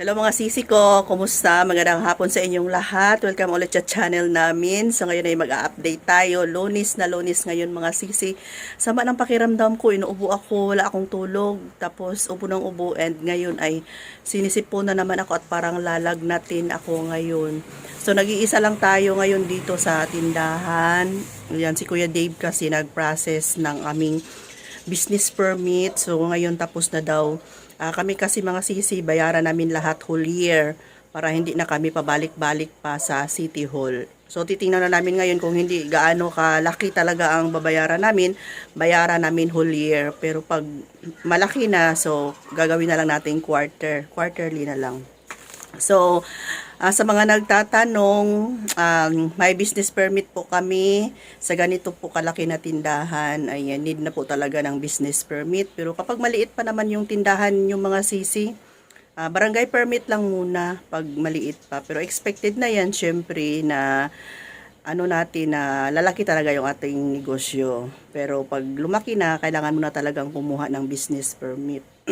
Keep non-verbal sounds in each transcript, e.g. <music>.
Hello mga sisi ko, kumusta? Magandang hapon sa inyong lahat. Welcome ulit sa channel namin. So ngayon ay mag-update tayo. Lunis na lunis ngayon mga sisi. Sama ng pakiramdam ko, inuubo ako, wala akong tulog. Tapos ubo ng ubo and ngayon ay sinisipon na naman ako at parang lalagnatin ako ngayon. So nag-iisa lang tayo ngayon dito sa tindahan. Yan si Kuya Dave kasi nag-process ng aming business permit. So ngayon tapos na daw. Ah, kami kasi mga sisi, bayaran namin lahat whole year para hindi na kami pabalik-balik pa sa City Hall. So titingnan na namin ngayon kung hindi gaano kalaki talaga ang babayaran namin, bayaran namin whole year. Pero pag malaki na, so gagawin na lang natin quarter, quarterly na lang. So, ah, sa mga nagtatanong, um, may business permit po kami sa ganito po kalaki na tindahan. Ayan, need na po talaga ng business permit. Pero kapag maliit pa naman yung tindahan yung mga sisi, ah, barangay permit lang muna pag maliit pa. Pero expected na yan, syempre, na ano natin na lalaki talaga yung ating negosyo. Pero pag lumaki na, kailangan mo na talagang kumuha ng business permit. <clears throat>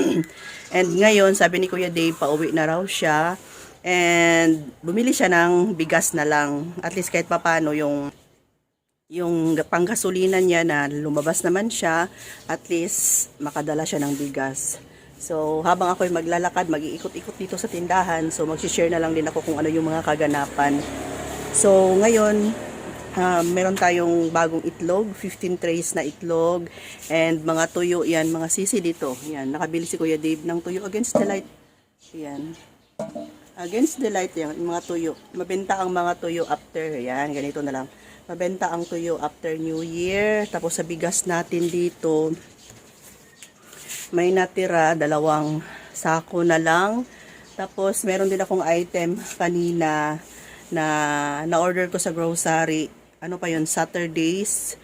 And ngayon, sabi ni Kuya Dave, pauwi na raw siya. And bumili siya ng bigas na lang. At least kahit papano yung yung panggasolina niya na lumabas naman siya, at least makadala siya ng bigas. So, habang ako'y maglalakad, mag-iikot-ikot dito sa tindahan, so mag-share na lang din ako kung ano yung mga kaganapan. So, ngayon, ah, meron tayong bagong itlog, 15 trays na itlog, and mga tuyo, yan, mga sisi dito. Yan, nakabili si Kuya Dave ng tuyo against the light. Yan. Against the light yan, yung mga tuyo. Mabenta ang mga tuyo after, yan, ganito na lang. Mabenta ang tuyo after New Year. Tapos sa bigas natin dito, may natira, dalawang sako na lang. Tapos meron din akong item kanina na na-order ko sa grocery. Ano pa yun, Saturdays.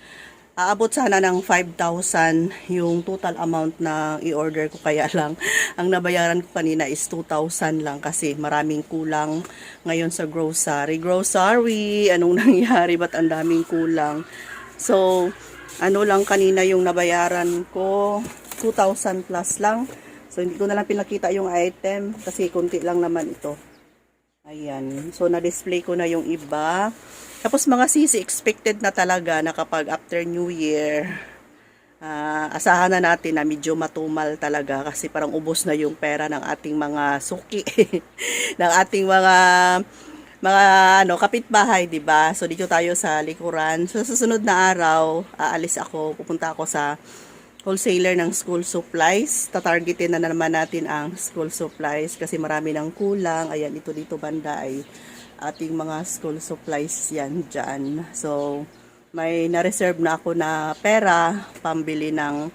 Aabot sana ng 5,000 yung total amount na i-order ko. Kaya lang, <laughs> ang nabayaran ko kanina is 2,000 lang kasi maraming kulang ngayon sa grocery. Grocery, anong <laughs> nangyari? Ba't ang daming kulang? So, ano lang kanina yung nabayaran ko, 2,000 plus lang. So, hindi ko na lang pinakita yung item kasi kunti lang naman ito. Ayan. So, na-display ko na yung iba. Tapos, mga sisi, expected na talaga na kapag after New Year, ah, asahan na natin na medyo matumal talaga kasi parang ubos na yung pera ng ating mga suki. <laughs> ng ating mga mga ano kapitbahay, 'di ba? So dito tayo sa likuran. So sa susunod na araw, aalis ako, pupunta ako sa wholesaler ng school supplies. Tatargetin na naman natin ang school supplies kasi marami ng kulang. Ayan, ito dito banda ay ating mga school supplies yan dyan. So, may na-reserve na ako na pera pambili ng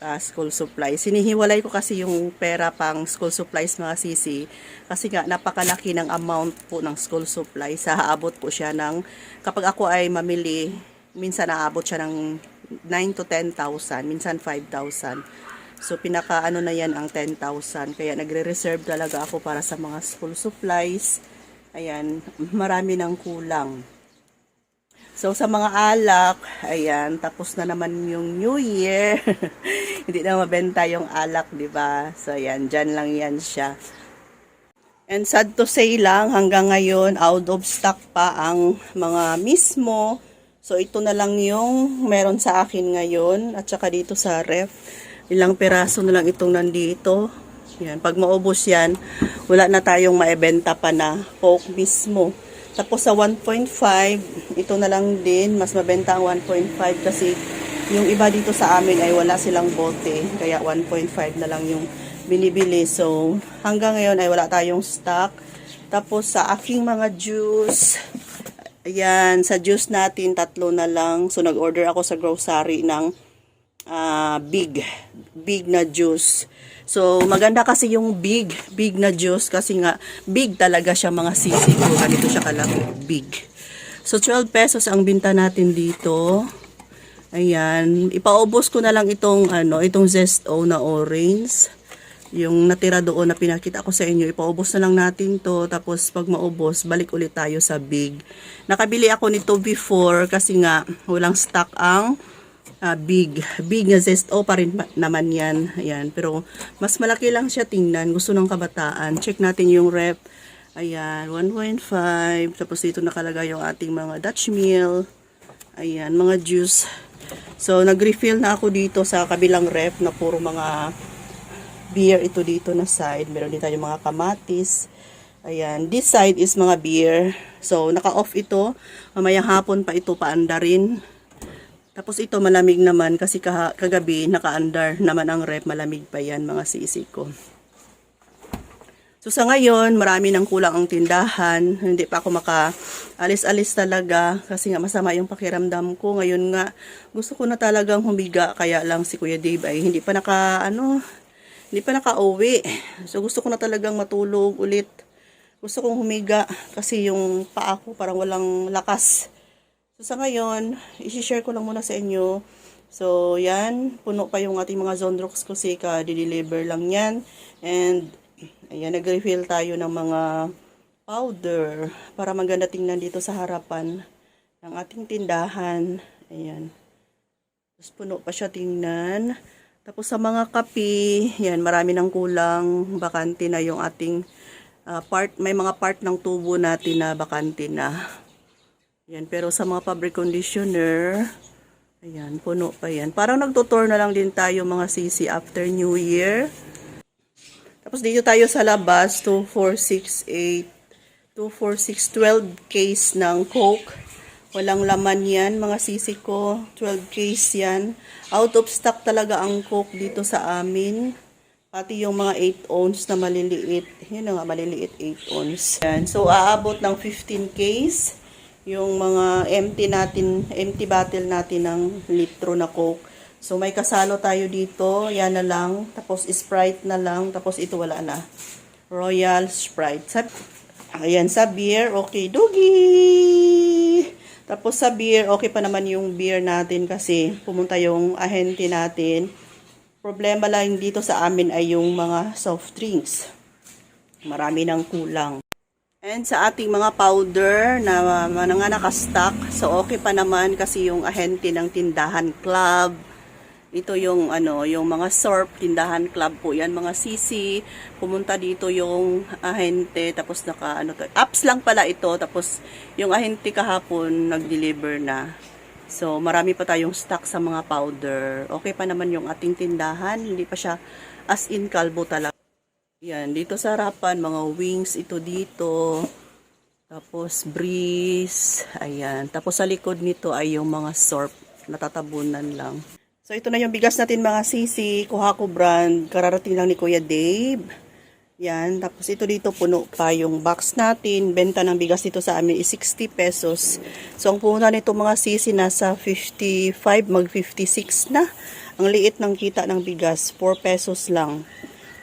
ah, school supplies. Sinihiwalay ko kasi yung pera pang school supplies mga sisi kasi nga napakalaki ng amount po ng school supplies. Haabot po siya ng kapag ako ay mamili, minsan naabot siya ng 9 to 10,000, minsan 5,000. So pinaka ano na yan ang 10,000 kaya nagre-reserve talaga ako para sa mga school supplies. Ayan, marami ng kulang. So, sa mga alak, ayan, tapos na naman yung New Year. <laughs> Hindi na mabenta yung alak, di ba? So, ayan, dyan lang yan siya. And sad to say lang, hanggang ngayon, out of stock pa ang mga mismo. So, ito na lang yung meron sa akin ngayon. At saka dito sa ref, ilang peraso na lang itong nandito. Yan, pag maubos yan, wala na tayong maibenta pa na coke mismo. Tapos sa 1.5, ito na lang din, mas mabenta ang 1.5 kasi yung iba dito sa amin ay wala silang bote, kaya 1.5 na lang yung binibili. So, hanggang ngayon ay wala tayong stock. Tapos sa aking mga juice, ayan, sa juice natin, tatlo na lang. So, nag-order ako sa grocery ng ah, big, big na juice. So, maganda kasi yung big, big na juice kasi nga, big talaga siya mga sisi ko. Ganito siya kalaki, big. So, 12 pesos ang binta natin dito. Ayan, ipaubos ko na lang itong, ano, itong Zesto na orange. Yung natira doon na pinakita ko sa inyo, ipaubos na lang natin to. Tapos, pag maubos, balik ulit tayo sa big. Nakabili ako nito before kasi nga, walang stock ang ah, big. Big na zesto pa rin ma- naman yan. Ayan. Pero mas malaki lang siya tingnan. Gusto ng kabataan. Check natin yung rep. Ayan, 1.5. Tapos dito nakalagay yung ating mga Dutch meal. Ayan, mga juice. So, nag-refill na ako dito sa kabilang rep na puro mga beer ito dito na side. Meron din tayo mga kamatis. Ayan, this side is mga beer. So, naka-off ito. Mamayang hapon pa ito paanda rin. Tapos ito malamig naman kasi kagabi naka-under naman ang rep. Malamig pa yan mga sisi ko. So sa ngayon, marami nang kulang ang tindahan. Hindi pa ako maka-alis-alis talaga kasi nga masama yung pakiramdam ko. Ngayon nga, gusto ko na talagang humiga. Kaya lang si Kuya Dave ay hindi pa naka, ano, hindi pa naka-uwi. So gusto ko na talagang matulog ulit. Gusto kong humiga kasi yung paa ko parang walang lakas. So sa ngayon, isi-share ko lang muna sa inyo. So yan, puno pa yung ating mga Zondrox kasi ka-deliver lang yan. And ayan, nag-refill tayo ng mga powder para maganda tingnan dito sa harapan ng ating tindahan. Ayan. Tapos puno pa siya tingnan. Tapos sa mga kape, yan, marami ng kulang. Bakante na yung ating ah, part. May mga part ng tubo natin na bakante na. Yan, pero sa mga fabric conditioner, ayan, puno pa yan. Parang nagtutour na lang din tayo mga sisi after New Year. Tapos dito tayo sa labas, 2468, 246, 12 case ng Coke. Walang laman yan, mga sisi ko. 12 case yan. Out of stock talaga ang Coke dito sa amin. Pati yung mga 8 ounce na maliliit. Yun nga, maliliit 8 ounce. Yan. So, aabot ng 15 case. Yung mga empty natin, empty bottle natin ng litro na Coke. So, may kasalo tayo dito. Yan na lang. Tapos, Sprite na lang. Tapos, ito wala na. Royal Sprite. Sa, ayan, sa beer, okay, doggy! Tapos, sa beer, okay pa naman yung beer natin kasi pumunta yung ahente natin. Problema lang dito sa amin ay yung mga soft drinks. Marami ng kulang. And sa ating mga powder na mga nakastock, so okay pa naman kasi yung ahente ng tindahan club, ito yung ano, yung mga SORP tindahan club po yan, mga CC. Pumunta dito yung ahente tapos naka ano to, apps lang pala ito tapos yung ahente kahapon nag-deliver na. So marami pa tayong stock sa mga powder. Okay pa naman yung ating tindahan, hindi pa siya as in kalbo talaga. Yan, dito sa harapan mga wings ito dito. Tapos breeze, ayan. Tapos sa likod nito ay yung mga SORP, natatabunan lang. So, ito na yung bigas natin mga sisi, Kuhako brand. Kararating lang ni Kuya Dave. Yan. Tapos ito dito puno pa yung box natin. Benta ng bigas dito sa amin is 60 pesos. So, ang puhunan nito mga sisi nasa 55, mag 56 na. Ang liit ng kita ng bigas, 4 pesos lang.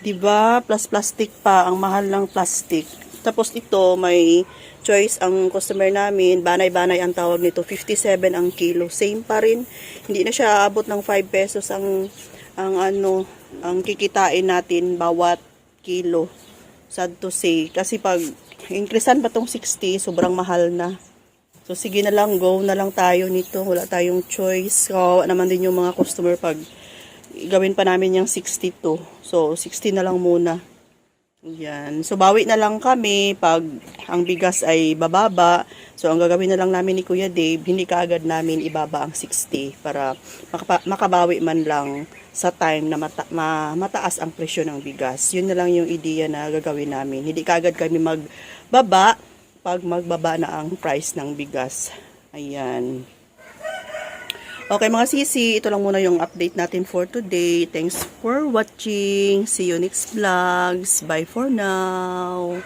'Di ba? Plus plastic pa, ang mahal ng plastic. Tapos ito may choice ang customer namin, banay-banay ang tawag nito, 57 ang kilo. Same pa rin. Hindi na siya aabot ng 5 pesos ang ang ano, ang kikitain natin bawat kilo. Sad to say. Kasi pag increasean pa tong 60, sobrang mahal na. So sige na lang, go na lang tayo nito. Wala tayong choice. Kawawa naman din yung mga customer pag gawin pa namin yung 62. So 60 na lang muna. Yan. So, bawi na lang kami pag ang bigas ay bababa. So, ang gagawin na lang namin ni Kuya Dave, hindi kaagad namin ibaba ang 60 para makabawi man lang sa time na mata- ma- mataas ang presyo ng bigas. Yun na lang yung ideya na gagawin namin. Hindi kaagad kami magbaba pag magbaba na ang price ng bigas. Ayan. Okay mga sisi, ito lang muna yung update natin for today. Thanks for watching. See you next vlogs. Bye for now.